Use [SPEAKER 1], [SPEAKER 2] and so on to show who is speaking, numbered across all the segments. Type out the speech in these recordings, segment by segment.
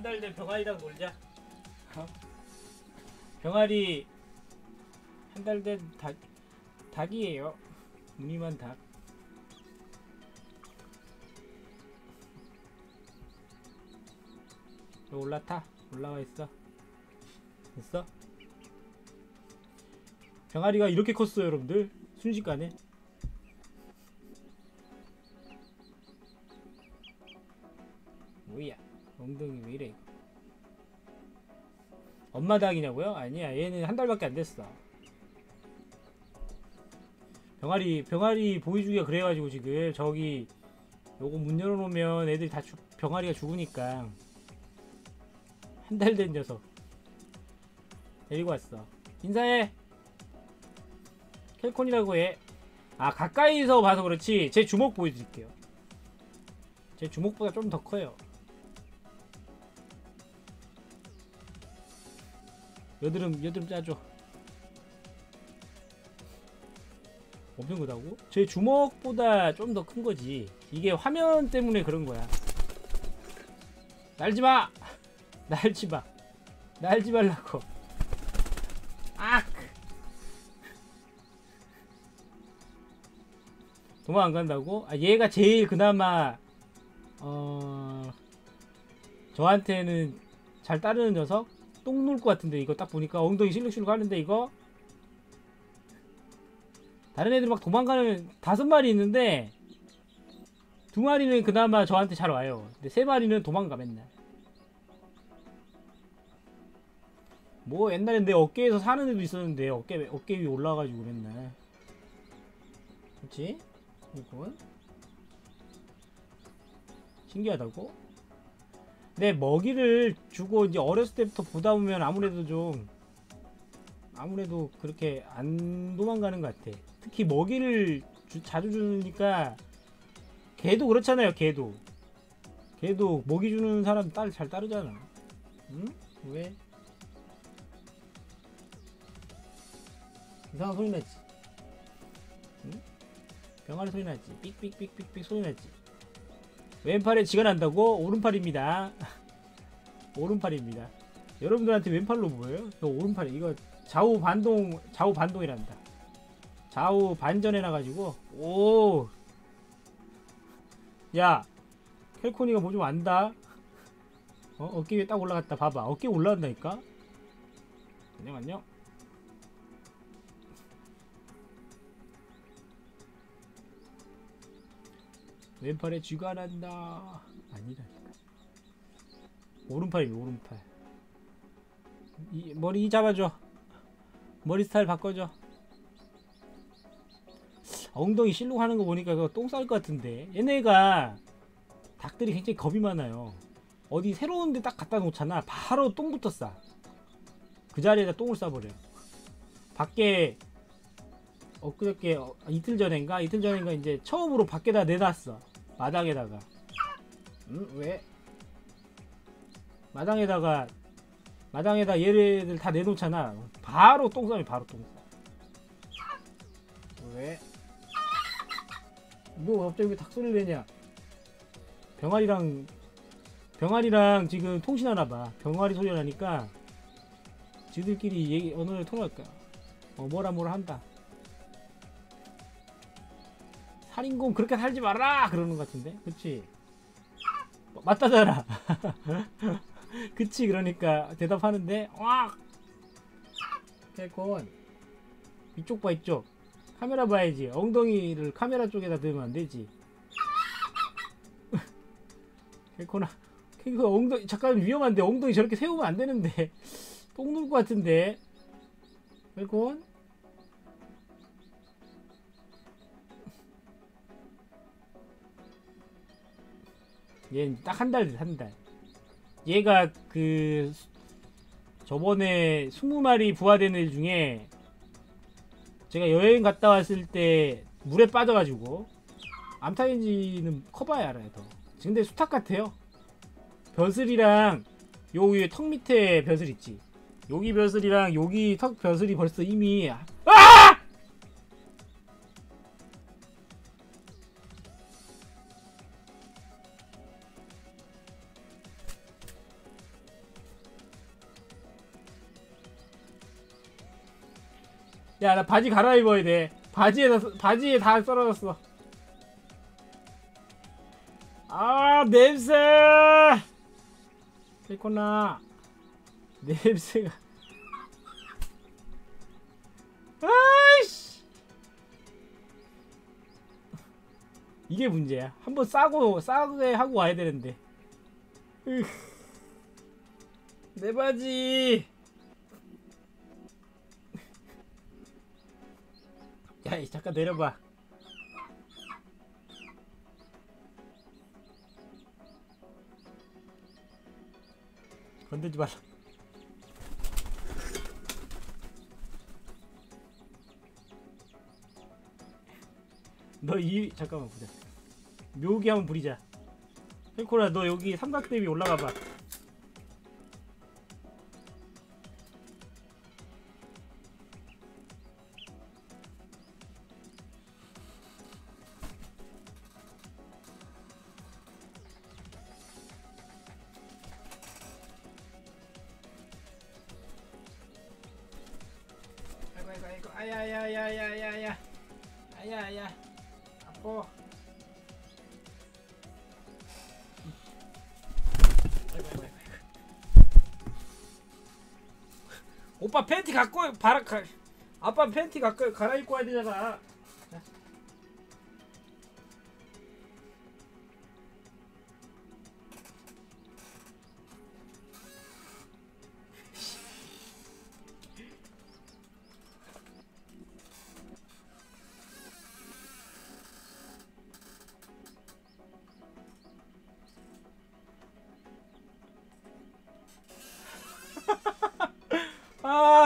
[SPEAKER 1] 한 달 된 병아리랑 놀자. 어? 병아리 한 달 된 닭 닭이에요. 무늬만 닭. 너 올라타. 올라와 있어. 됐어? 병아리가 이렇게 컸어요, 여러분들. 순식간에. 뭐야? 엉덩이 왜 이래? 엄마 닭이냐고요? 아니야, 얘는 한 달밖에 안 됐어. 병아리, 병아리 보여주기가 그래가지고 지금 저기 요거 문 열어놓으면 애들이 다 죽, 병아리가 죽으니까 한 달 된 녀석 데리고 왔어. 인사해. 캘콘이라고 해. 아 가까이서 봐서 그렇지 제 주먹 보여드릴게요. 제 주먹보다 좀 더 커요. 여드름 여드름 짜줘. 엄청 크다고? 제 주먹보다 좀 더 큰 거지. 이게 화면 때문에 그런 거야. 날지 마. 날지 마. 날지 말라고. 악. 도망 안 간다고? 아, 얘가 제일 그나마 어 저한테는 잘 따르는 녀석? 똥놀것 같은데 이거 딱 보니까 엉덩이 실룩실룩 하는데 이거 다른 애들 막 도망가는 다섯 마리 있는데 두 마리는 그나마 저한테 잘 와요. 근데 세 마리는 도망가 맨날. 뭐 옛날에 내 어깨에서 사는 애도 있었는데 어깨 어깨 위에 올라가지고 맨날. 그렇지? 이건 신기하다고? 내 먹이를 주고 이제 어렸을 때부터 보다 보면 아무래도 좀 아무래도 그렇게 안 도망가는 것 같아. 특히 먹이를 주- 자주 주니까 걔도 그렇잖아요. 걔도 걔도 먹이 주는 사람 딸 잘 따르잖아. 응? 왜? 이상한 소리 나지. 응? 병아리 소리 나지. 삑삑삑삑삑 소리 나지. 왼팔에 쥐가 난다고? 오른팔입니다. 오른팔입니다. 여러분들한테 왼팔로 보여요? 저 오른팔이 이거 좌우 반동 좌우 반동이란다. 좌우 반전해 놔가지고 오. 야, 캘코니가 뭐 좀 안다. 어 어깨 위에 딱 올라갔다. 봐봐, 어깨 올라간다니까. 안녕 안녕. 왼팔에 쥐가 난다. 아니라니까. 오른팔이 오른팔. 이, 머리 잡아줘. 머리 스타일 바꿔줘. 엉덩이 실룩 하는 거 보니까 그거 똥쌀 것 같은데. 얘네가 닭들이 굉장히 겁이 많아요. 어디 새로운 데 딱 갖다 놓잖아. 바로 똥부터 싸. 그 자리에다 똥을 싸버려. 밖에 엊그저께 어, 이틀 전인가 이틀 전인가 이제 처음으로 밖에다 내놨어. 마당에다가. 응? 왜? 마당에다가 마당에다 얘네들 다 내놓잖아. 바로 똥 싸면 바로 똥 싸. 왜? 뭐 갑자기 왜 닭소리를 내냐? 병아리랑 병아리랑 지금 통신하나 봐. 병아리 소리 나니까 지들끼리 얘기 언어를 통할 거야. 어 뭐라 뭐라 한다. 살인공 그렇게 살지 마라! 그러는 것 같은데, 그치? 어, 맞다잖아. 그치 그러니까 대답하는데 와 캘콘 이쪽 봐 이쪽. 카메라 봐야지. 엉덩이를 카메라 쪽에다 대면 안 되지. 캘콘아 캘콘 엉덩이 잠깐 위험한데 엉덩이 저렇게 세우면 안 되는데. 똥눌것 같은데. 캘콘 얘는 딱 한달 돼, 한 달. 얘가 그 저번에 20마리 부화된 애 중에 제가 여행 갔다 왔을 때 물에 빠져가지고 암탉인지는 커봐야 알아요 더 근데 수탉 같아요 벼슬이랑 요 위에 턱 밑에 벼슬 있지 여기 벼슬이랑 여기 턱 벼슬이 벌써 이미 아! 야 나 바지 갈아입어야 돼. 바지에 다, 바지에 다 썰어졌어. 아 냄새! 페이코나. 냄새가. 아이씨! 이게 문제야. 한번 싸고 싸게 하고 와야 되는데. 으. 내 바지 야 이, 잠깐 내려봐. 건들지 말라. 너 이 잠깐만 보자. 묘기 한번 부리자. 펜코라 너 여기 삼각대 위 올라가 봐 오빠 팬티 갖고 바라 가, 아빠 팬티 갖고 갈아입고 와야 되잖아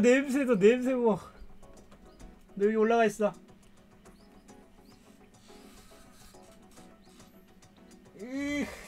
[SPEAKER 1] 냄새도 냄새고 너 여기 올라가 있어 으.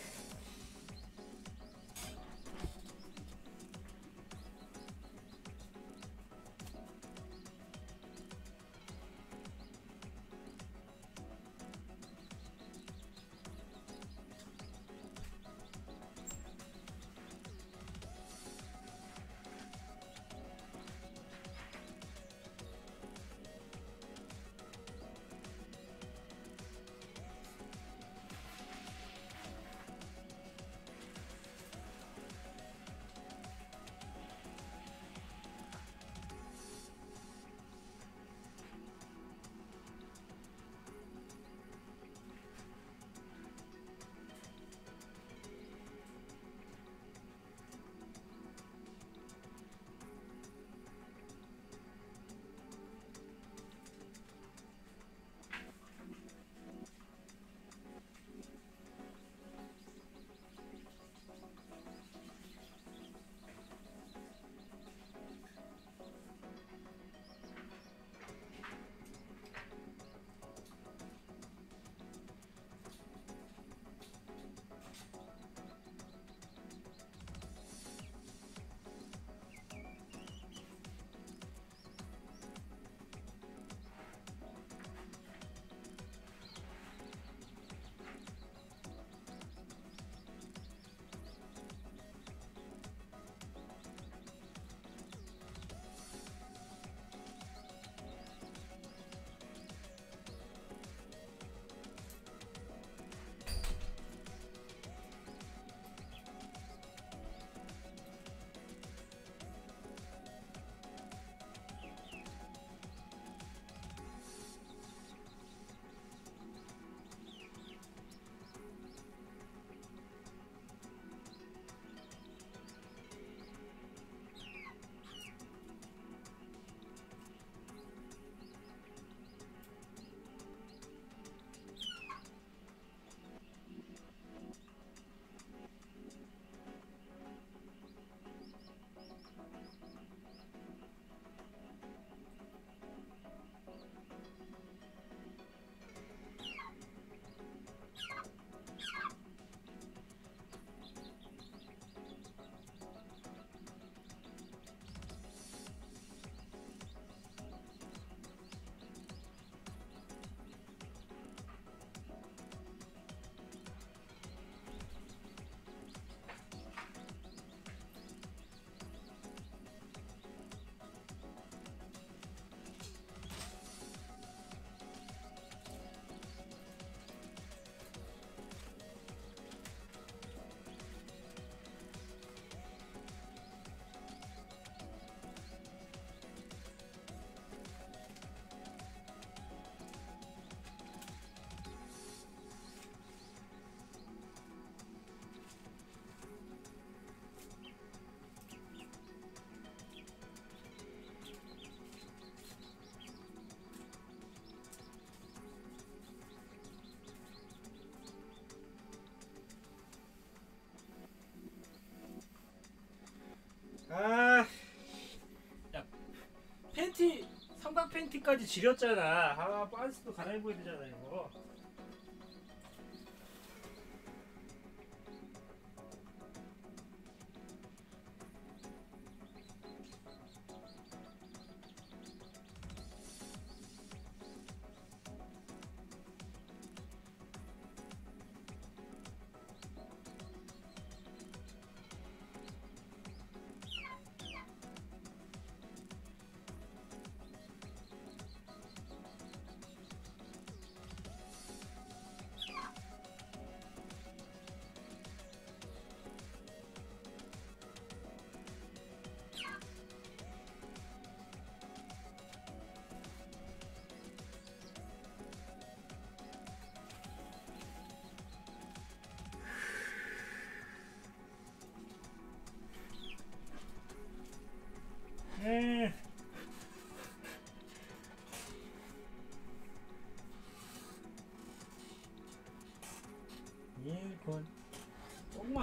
[SPEAKER 1] 팬티까지 지렸잖아. 아, 반스도 갈아입어야 되잖아, 이거.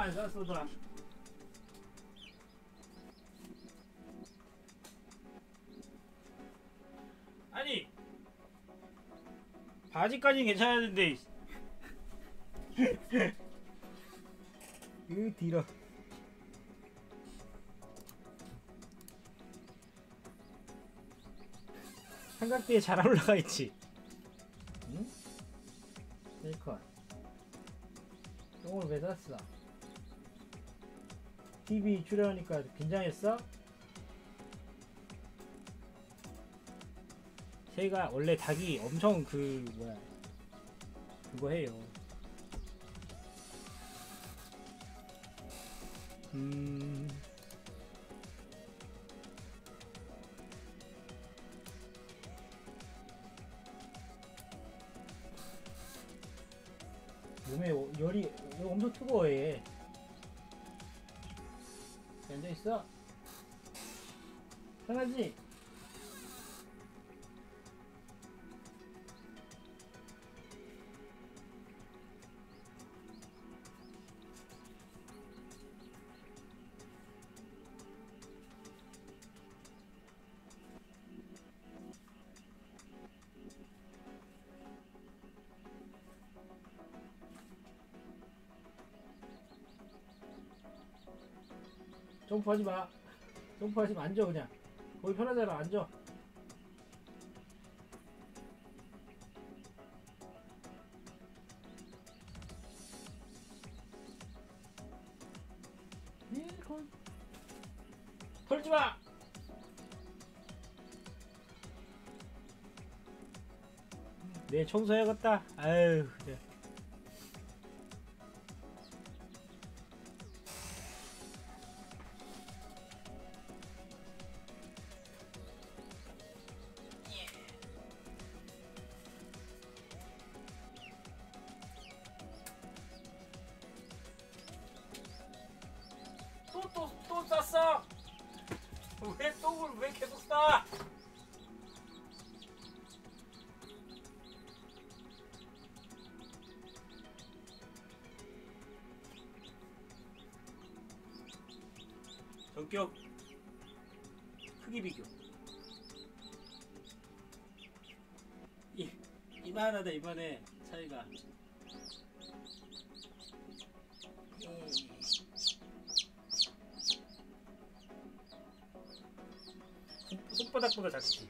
[SPEAKER 1] 조금만 쌌어도 아니 바지까지는 괜찮았는데 으 뒤로 삼각대에 잘 올라가 있지. 응? 셀컨. 똥을 왜 샀어? TV 출연하니까 긴장했어? 새가 원래 닭이 엄청 그 뭐야 그거 해요. 음. 몸에 오- 열이 엄청 뜨거워해. 앉아 있어. 편하지? 점프하지 마. 점프하지 마. 앉아 그냥. 거기 편하잖아. 앉아. 털지 마. 내 청소해야겠다. 아유, 그래. 전격 크기 비교. 이 이만하다 이번에 차이가. 손바닥보다 작지.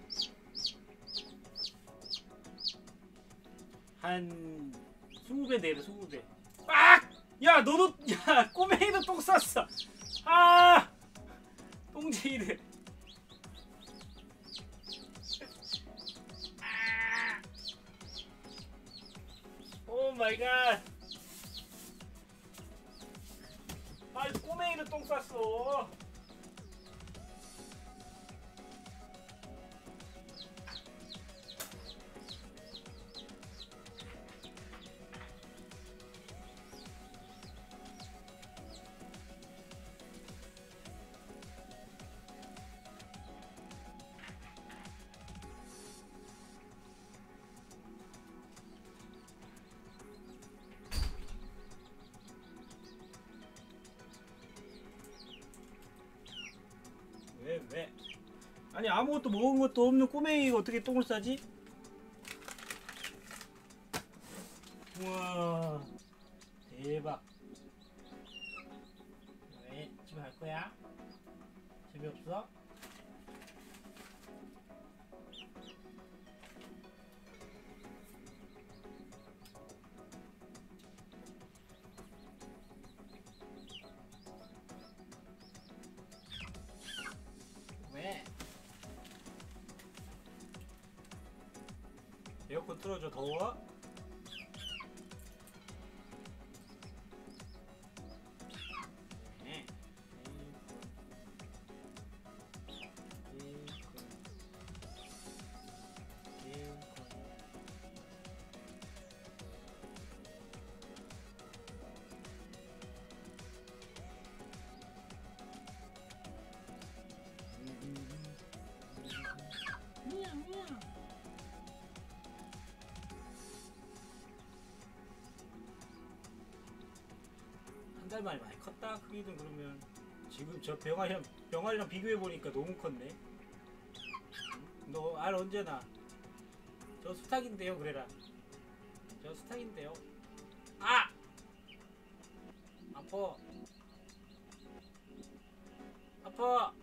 [SPEAKER 1] 한 20배 내려 20배. 빡! 야 너도 야 꼬맹이도 똥 쌌어. 아! 똥쟁이들. 아! 오 마이 갓. 아. 아니 아무것도 먹은 것도 없는 꼬맹이가 어떻게 똥을 싸지? 우와 대박 왜 집에 갈 거야? 재미없어? 에어컨 틀어줘 더워? 한달 만에 많이 컸다? 크기는 그러면 지금 저 병아리랑 병아리랑 비교해 보니까 너무 컸네. 너 알 언제 나? 저 수탉인데요 그래라. 저 수탉인데요. 아! 아파. 아파